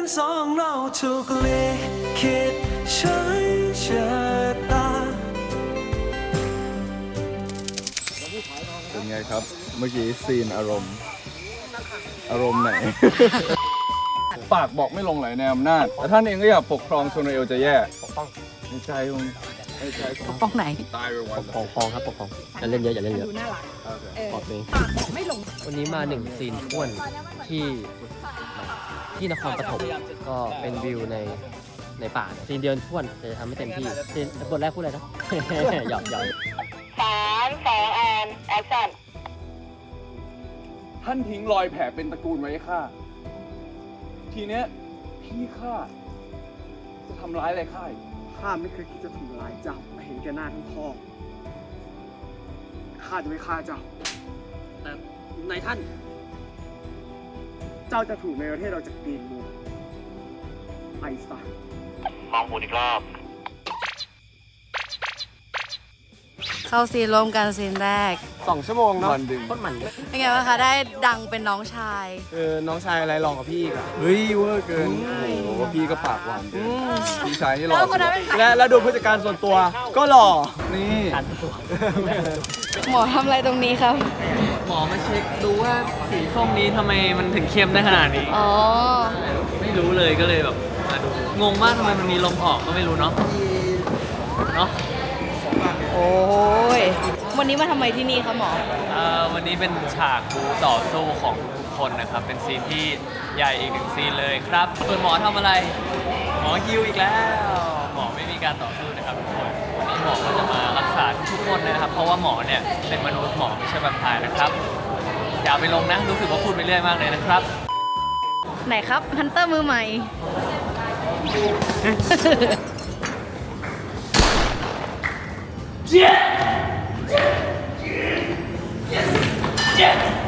อนสองเราถูกลิขิตใช้ชะตา เป็นไงครับ เมื่อกี้ซีนอารมณ์ อารมณ์ไหน ปากบอกไม่ลงไหลในอำนาจ แต่ท่านเองก็อยากปกครองชนเอลจะแย่ ปกป้องในใจมึงในใจผมป้องไหน ตายไปวันปกครองครับปกครองอย่าเล่นเยอะอย่าเล่นเยอะดูน่ารักปลอบเองปากบอกไม่ลง วันนี้มาหนึ่งซีนอ้วนที่ ที่นครปฐมก็เป็นวิวในในป่าเนี่ยซีนเดียวท้วนแต่จะทำให้เต็มที่ซีนบทแรกพูดอะไรนะ หยอกหยอกสามสองแอนแอคชั่นท่านทิ้งรอยแผลเป็นตระกูลไว้ให้ข้าทีเนี้ยพี่ข้าจะทำร้ายอะไรข้าอีกข้าไม่เคยคิดจะทำร้ายเจ้าแต่เห็นแก่หน้าทั้งพ่อข้าจะไม่ฆ่าเจ้าแต่นายท่าน เจ้าจะถูกในประเทศเราจากกรีนมูนไปซะมองหมุนอีกรอบ เข้าซีนรวมกันซีนแรกสองชั่วโมงเนาะมันดึง โคตรมันเลยเป็นไงบ้างคะ ได้ดังเป็นน้องชาย เออ น้องชายอะไรลองกับพี่อีกอะเฮ้ยเวอร์เกิน โอ้โหพี่ก็ปากหวานเกินพี่ชายนี่หล่อแล้วสุคนดนั้นเป็นใครและแล้วดูผู้จัดการส่วนตัวก็หล่อ นี่การตัวหมอทำอะไรตรงนี้ครับ หมอมาเช็คดูว่าสีส้มนี้ทำไมมันถึงเข้มได้ขนาดนี้ อ๋อ ไม่รู้เลยก็เลยแบบมาดูงงมากทำไมมันมีลมออกก็ไม่รู้เนาะเนาะโอ้ย วันนี้มาทำไมที่นี่คะหมอ เอ่อวันนี้เป็นฉากบูต่อสู้ของทุกคนนะครับ เป็นซีนที่ใหญ่อีกหนึ่งซีนเลยครับ ส่วนหมอทำอะไร หมอฮิวอีกแล้ว หมอไม่มีการต่อสู้นะครับทุกคนวันนี้หมอก็จะมารักษาทุกๆคนนะครับ เพราะว่าหมอเนี่ยเป็นมนุษย์หมอไม่ใช่แวมไพร์นะครับอย่าไปลงนะรู้สึกว่าพูดไปเรื่อยมากเลยนะครับ ไหนครับฮันเตอร์มือใหม่เ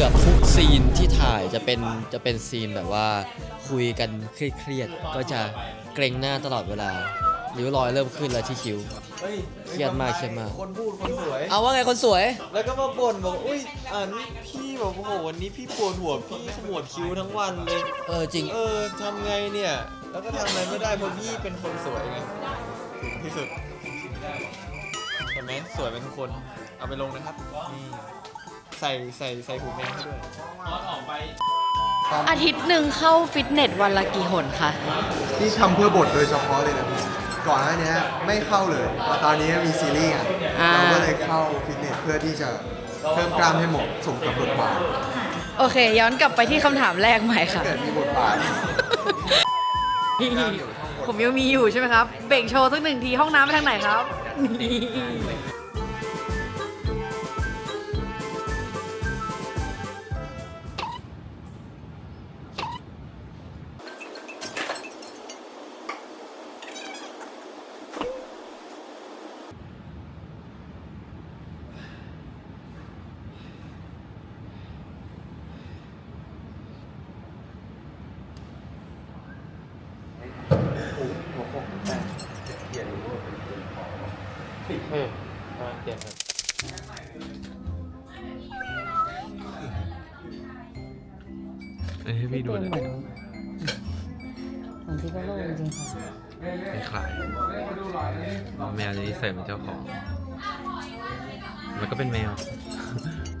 กือบทุกซีนที่ถ่ายจะเป็นจะเป็นซีนแบบว่าคุยกันเครียดๆก็จะเกรงหน้าตลอดเวลาริ้วรอยเริ่มขึ้นแล้วที่คิ้วเครียดมากเครียดมาก คนพูดคนสวย เอาว่าไงคนสวย แล้วก็มาบ่นบอก อุ้ยอ่านี่พี่แบบโอ้โหวันนี้พี่ปวดหัวพี่ขมวดคิ้วทั้งวันเลย เออจริง เออทำไงเนี่ย แล้วก็ทำอะไรไม่ได้เพราะพี่เป็นคนสวยไงที่สุดเห็นไหมสวยเป็นทุกคน เอาไปลงนะครับนี่ ใส่ใส่ใส่หูแมวให้ด้วยอาทิตย์หนึ่งเข้าฟิตเนสวันละกี่หนคะที่ทำเพื่อบทโดยเฉพาะเลยนะพี่ก่อนหน้านี้ไม่เข้าเลยแต่ตอนนี้มีซีรีส์อะอ่าเราก็เลยเข้าฟิตเนสเพื่อที่จะเพิ่มกล้ามให้เหมาะสมกับบทบาทโอเค ย้อนกลับไปที่คำถามแรกใหม่ค่ะ เกิดมีบทบาทผมยังมีอยู่ใช่ไหมครับเบ่งโชว์สักหนึ่งทีห้องน้ำไปทางไหนครับ เอออะเปลี่ยนครับเอ้ยพี่ดูเลยบางที่ก็โล่งจริงค่ะคล้ายๆแมวจะนิสัยเหมือนเจ้าของ มันก็เป็นแมว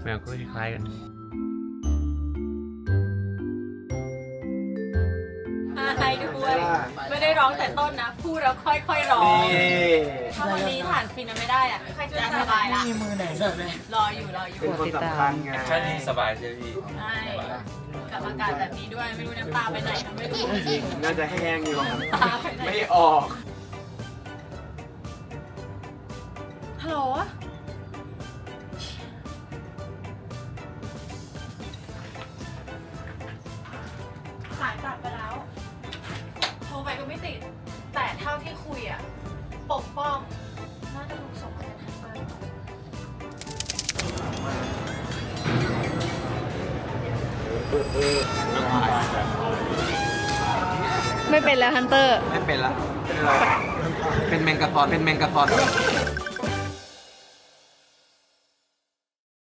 แมวก็คล้ายๆกันใครด้วย ไม่ได้ร้องแต่ต้นนะ พูดแล้วค่อยๆร้อง นี้ผ่านฟินไม่ได้อะใครจะสบายละมีมือไหนแบบรออยู่รออยู่เป็นคนสำคัญไงแค่นี้สบายใช่พี่ใช่กับอากาศแบบนี้ด้วยไม่รู้น้ำตาไปไหนนะไม่รู้น่าจะแห้งอยู่น้ำตาไปไหนไม่ออกฮัลโหล ไม่เป็นแล้วฮันเตอร์ ไม่เป็นละเป็นแมงกะฟอนเป็นแมงกะฟอน